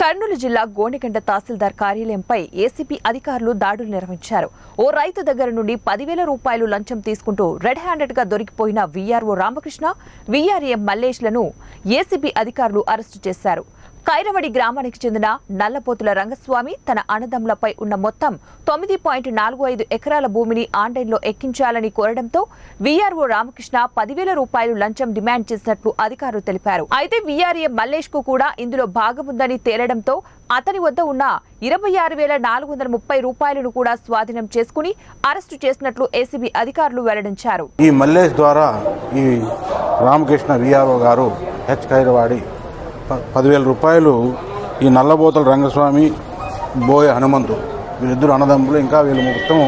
కర్నూలు జిల్లా గోనెగండ తహసీల్దార్ కార్యాలయంపై ఏసీపీ అధికారులు దాడులు నిర్వహించారు. ఓ రైతు దగ్గర నుండి పదివేల రూపాయలు లంచం తీసుకుంటూ రెడ్ హ్యాండెడ్గా దొరికిపోయిన వీఆర్ఓ రామకృష్ణ వీఆర్ఏ మల్లేష్లను ఏసీబీ అధికారులు అరెస్టు చేశారు. కైరవడి గ్రామానికి చెందిన నల్లపోతుల రంగస్వామి తన అన్నదమ్ములపై ఉన్న మొత్తం తొమ్మిది పాయింట్ నాలుగు ఐదు ఎకరాల భూమిని ఆన్లైన్లో ఎక్కించాలని కోరడంతో వీఆర్ఓ రామకృష్ణ పదివేల రూపాయలు లంచం డిమాండ్ చేసినట్లు అధికారులు తెలిపారు. అయితే వీఆర్ఏ మల్లేష్కు కూడా ఇందులో భాగముందని తేలడంతో అతని వద్ద ఉన్న ఇరవై ఆరు వేల నాలుగు వందల ముప్పై రూపాయలను కూడా స్వాధీనం చేసుకుని అరెస్టు చేసినట్లు ఏసీబీ అధికారులు వెల్లడించారు. ఈ మల్లేష్ ద్వారా ఈ రామకృష్ణ విఆర్ఓ గారు హెచ్ కైరవాడి పదివేల రూపాయలు ఈ నల్లబోతల రంగస్వామి బోయ హనుమంతు వీళ్ళిద్దరు అన్నదమ్ములు ఇంకా వీళ్ళు మొత్తం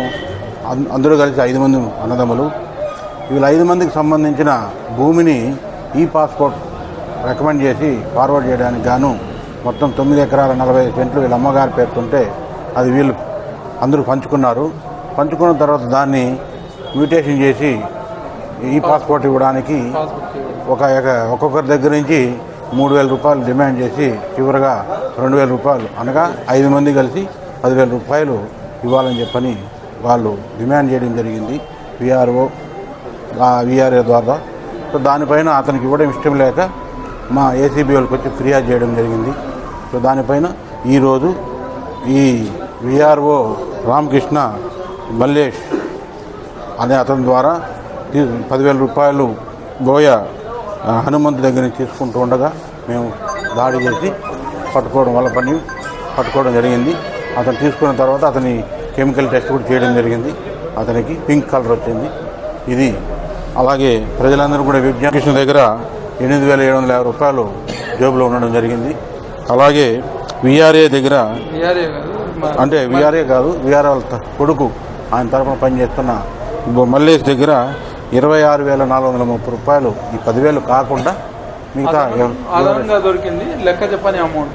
అందరూ కలిసి ఐదు మంది అన్నదమ్ములు. వీళ్ళ ఐదు మందికి సంబంధించిన భూమిని ఈ పాస్పోర్ట్ రికమెండ్ చేసి ఫార్వర్డ్ చేయడానికి గాను మొత్తం తొమ్మిది ఎకరాల నలభై సెంట్లు వీళ్ళ అమ్మగారి పేరుతుంటే అది వీళ్ళు అందరూ పంచుకున్నారు. పంచుకున్న తర్వాత దాన్ని మ్యూటేషన్ చేసి ఈ పాస్పోర్ట్ ఇవ్వడానికి ఒక ఒక్కొక్కరి దగ్గర నుంచి మూడు వేల రూపాయలు డిమాండ్ చేసి చివరిగా రెండు వేల రూపాయలు అనగా ఐదు మంది కలిసి పదివేల రూపాయలు ఇవ్వాలని చెప్పని వాళ్ళు డిమాండ్ చేయడం జరిగింది. విఆర్ఓ విఆర్ఏ ద్వారా. సో దానిపైన అతనికి ఇవ్వడం ఇష్టం లేక మా ఏసీబీ వాళ్ళకి వచ్చి ఫిర్యాదు చేయడం జరిగింది. సో దానిపైన ఈరోజు ఈ విఆర్ఓ రామకృష్ణ మల్లేష్ అనే అతని ద్వారా పదివేల రూపాయలు బోయ హనుమంతు దగ్గర నుంచి తీసుకుంటూ ఉండగా మేము దాడి చేసి పట్టుకోవడం వల్ల పని పట్టుకోవడం జరిగింది. అతను తీసుకున్న తర్వాత అతని కెమికల్ టెస్ట్ కూడా చేయడం జరిగింది. అతనికి పింక్ కలర్ వచ్చింది. ఇది అలాగే ప్రజలందరూ కూడా విజ్ఞాన దగ్గర ఎనిమిది వేల ఏడు వందల యాభై రూపాయలు జేబులో ఉండడం జరిగింది. అలాగే విఆర్ఏ దగ్గర అంటే విఆర్ఏ కాదు విఆర్ఏ వాళ్ళ కొడుకు ఆయన తరఫున పనిచేస్తున్న మల్లేష్ దగ్గర ఇరవై ఆరు వేల నాలుగు వందల ముప్పై రూపాయలు ఈ పదివేలు కాకుండా మిగతా దొరికింది లెక్క చెప్పని అమౌంట్